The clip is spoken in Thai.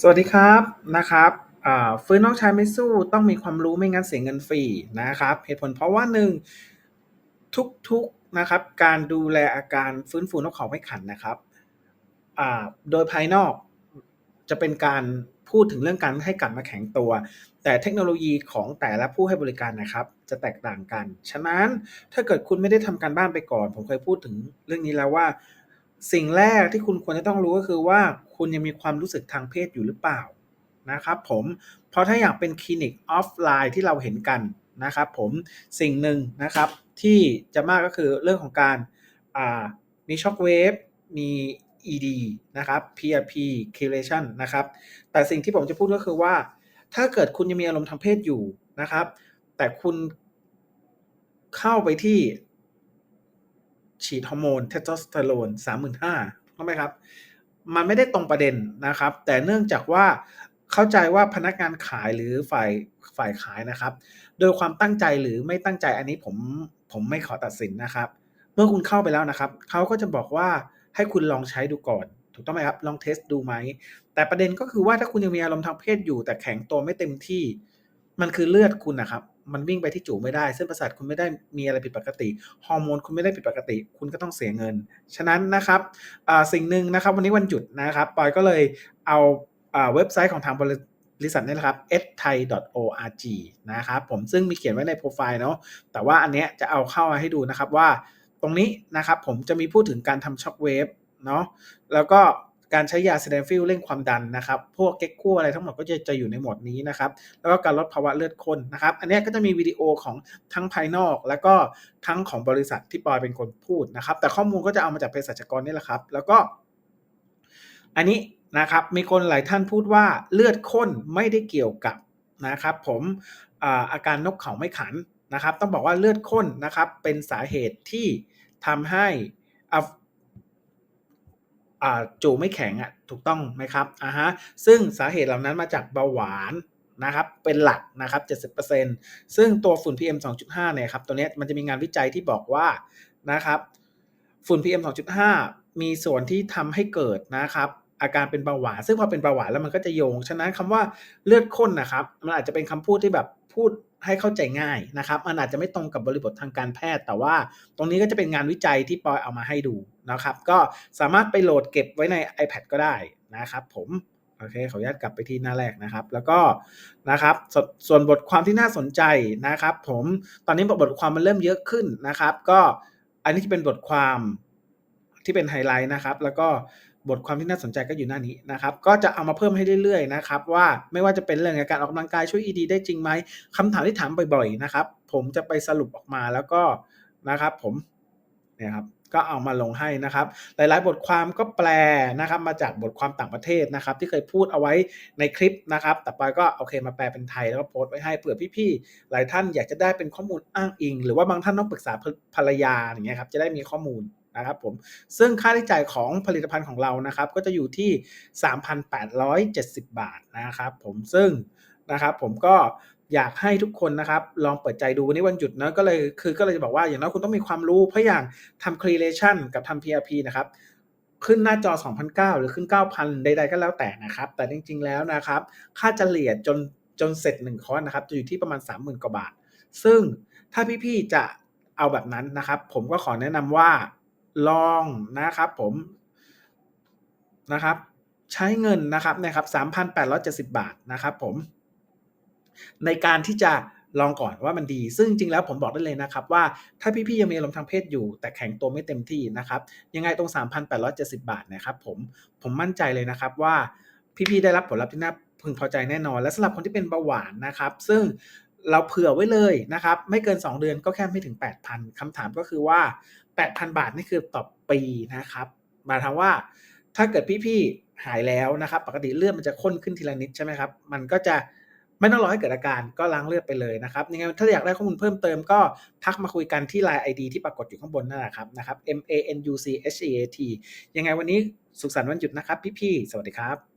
สวัสดีครับนะครับฟื้นน้องชายไม่สู้ต้องมีความรู้ไม่งั้นเสียเงินฟรีนะครับเหตุผลเพราะว่าหนึ่งทุกๆนะครับ การดูแลอาการฟื้นฟูนกเขาไม่ขันนะครับโดยภายนอกจะเป็นการพูดถึงเรื่องการให้กลับมาแข็งตัว แต่เทคโนโลยีของแต่ละผู้ให้บริการนะครับ จะแตกต่างกัน ฉะนั้นถ้าเกิดคุณไม่ได้ทำการบ้านไปก่อน ผมเคยพูดถึงเรื่องนี้แล้วว่า สิ่งแรกที่คุณควรจะต้องรู้ก็คือว่าคุณยังมีความรู้สึกทางเพศอยู่หรือเปล่านะครับผมเพราะถ้าอย่างเป็นคลินิกออฟไลน์ที่เราเห็นกันนะครับผมสิ่งหนึ่งนะครับที่จะมากก็คือเรื่องของการมีช็อคเวฟมี ED นะครับ PRP Chelation นะครับ แต่สิ่งที่ผมจะพูดก็คือว่า ถ้าเกิดคุณยังมีอารมณ์ทางเพศอยู่นะครับ แต่คุณเข้าไปที่ ฉีดฮอร์โมนเทสโทสเตอโรน35,000ถูกไหมครับ มันไม่ได้ตรงประเด็นนะครับ แต่เนื่องจากว่าเข้าใจว่าพนักงานขายหรือฝ่ายฝ่ายขายนะครับ โดยความตั้งใจหรือไม่ตั้งใจอันนี้ผมผมไม่ขอตัดสินนะครับ เมื่อคุณเข้าไปแล้วนะครับ เขาก็จะบอกว่าให้คุณลองใช้ดูก่อน ถูกต้องไหมครับ ลองเทสดูไหม แต่ประเด็นก็คือว่าถ้าคุณยังมีอารมณ์ทางเพศอยู่แต่แข็งตัวไม่เต็มที่ มันคือเลือดคุณนะครับ มันวิ่งไปที่จูไม่ได้ เส้นประสาทคุณไม่ได้มีอะไรผิดปกติ ฮอร์โมนคุณไม่ได้ผิดปกติ คุณก็ต้องเสียเงิน ฉะนั้นนะครับสิ่งหนึ่งนะครับ วันนี้วันหยุดนะครับปอยก็เลยเอาเว็บไซต์ของทางบริษัทนี่แหละครับ s t h a i org นะครับผมซึ่งมีเขียนไว้ในโปรไฟล์เนาะแต่ว่าอันเนี้ยจะเอาเข้ามาให้ดูนะครับว่าตรงนี้นะครับผมจะมีพูดถึงการทำช็อคเวฟเนาะแล้วก็ การใช้ยาซิเดนฟิลเร่งความดันนะครับ พวกเก็กคู่อะไรทั้งหมดก็จะจะอยู่ในหมวดนี้นะครับ แล้วก็การลดภาวะเลือดข้นนะครับ อันนี้ก็จะมีวิดีโอของทั้งภายนอก แล้วก็ทั้งของบริษัทที่ปอยเป็นคนพูดนะครับ แต่ข้อมูลก็จะเอามาจากเภสัชกรนี่แหละครับ แล้วก็ อันนี้นะครับ มีคนหลายท่านพูดว่าเลือดข้นไม่ได้เกี่ยวกับนะครับ ผมอาอาการนกเขาไม่ขันนะครับ ต้องบอกว่าเลือดข้นนะครับ เป็นสาเหตุที่ทำให้ จูไม่แข็งอะถูกต้องไหมครับอ่าฮะซึ่งสาเหตุเหล่านั้นมาจากเบาหวานนะครับเป็นหลักนะครับ70%ซึ่งตัวฝุ่น PM 2.5เนี่ยครับตัวนี้มันจะมีงานวิจัยที่บอกว่านะครับฝุ่น PM 2.5 มีส่วนที่ทำให้เกิดนะครับอาการเป็นเบาหวานซึ่งพอเป็นเบาหวานแล้วมันก็จะโยง ฉะนั้นคำว่าเลือดข้นนะครับ มันอาจจะเป็นคำพูดที่แบบพูด ให้เข้าใจง่ายนะครับมันอาจจะไม่ตรงกับบริบททางการแพทย์ แต่ว่าตรงนี้ก็จะเป็นงานวิจัยที่ปอยเอามาให้ดูนะครับ ก็สามารถไปโหลดเก็บไว้ใน iPad ก็ได้นะครับ ผมโอเคขออนุญาตกลับไปที่หน้าแรกนะครับ แล้วก็นะครับสส่วนบทความที่น่าสนใจนะครับ ผมตอนนี้บทความมันเริ่มเยอะขึ้นนะครับ ก็อันนี้จะเป็นบทความที่เป็นไฮไลท์นะครับ แล้วก็ บทความที่น่าสนใจก็อยู่หน้านี้นะครับ ก็จะเอามาเพิ่มให้เรื่อยๆนะครับ ว่าไม่ว่าจะเป็นเรื่องการออกกำลังกายช่วย ED ได้จริงไหมคำถามที่ถามบ่อยๆนะครับ ผมจะไปสรุปออกมาแล้วก็นะครับ ผมเนี่ยครับก็เอามาลงให้นะครับ หลายๆ บทความก็แปลนะครับ มาจากบทความต่างประเทศนะครับ ที่เคยพูดเอาไว้ในคลิปนะครับ แต่ปอยก็โอเคมาแปลเป็นไทยแล้วก็โพสต์ไว้ให้เผื่อพี่ๆหลายท่านอยากจะได้เป็นข้อมูลอ้างอิง หรือว่าบางท่านต้องปรึกษาภรรยาอย่างเงี้ยครับจะได้มีข้อมูล นะครับผมซึ่งค่าใช้จ่ายของผลิตภัณฑ์ของเรานะครับก็จะอยู่ที่ 3,870 บาทนะครับผมซึ่งนะครับผมก็อยากให้ทุกคนนะครับลองเปิดใจดูวันนี้วันหยุดนะก็เลยคือก็เลยจะบอกว่าอย่างน้อยคุณต้องมีความรู้เพราะอย่างทำ correlation กับทำ PRP นะครับขึ้นหน้าจอ 2,009หรือขึ้น 9,000 ใดๆก็แล้วแต่นะครับ แต่จริงๆแล้วนะครับ ค่าเฉลี่ยจนจนเสร็จ 1 คอร์สนะครับ จะอยู่ที่ประมาณ 30,000 กว่าบาท ซึ่งถ้าพี่ๆจะเอาแบบนั้นนะครับ ผมก็ขอแนะนำว่า ลองนะครับผมนะครับใช้เงินนะครับนะครับ3,870บาทนะครับผม ในการที่จะลองก่อนว่ามันดี ซึ่งจริงแล้วผมบอกได้เลยนะครับว่าถ้าพี่ๆยังมีอารมณ์ทางเพศอยู่ แต่แข็งตัวไม่เต็มที่นะครับ ยังไงตรง 3,870 บาทนะครับผมผมมั่นใจเลยนะครับว่าพี่ๆได้รับผลลัพธ์ที่น่าพึงพอใจแน่นอน และสำหรับคนที่เป็นเบาหวานนะครับ ซึ่ง เราเผื่อไว้เลยนะครับ ไม่เกิน 2 เดือนก็แค่ไม่ถึง 8,000คำถามก็คือว่า 8,000 บาทนี่คือต่อปีนะครับหมายถึงว่าถ้าเกิดพี่ๆหายแล้วนะครับ ปกติเลือดมันจะข้นขึ้นทีละนิดใช่ไหมครับ มันก็จะไม่ต้องรอให้เกิดอาการก็ล้างเลือดไปเลยนะครับยังไงถ้าอยากได้ข้อมูลเพิ่มเติมก็ทักมาคุยกันที่ Line ID ที่ปรากฏอยู่ข้างบนนั่นแหละครับนะครับ M A N U C H E A T ยังไงวันนี้สุขสันต์วันหยุดนะครับ พี่ๆสวัสดีครับ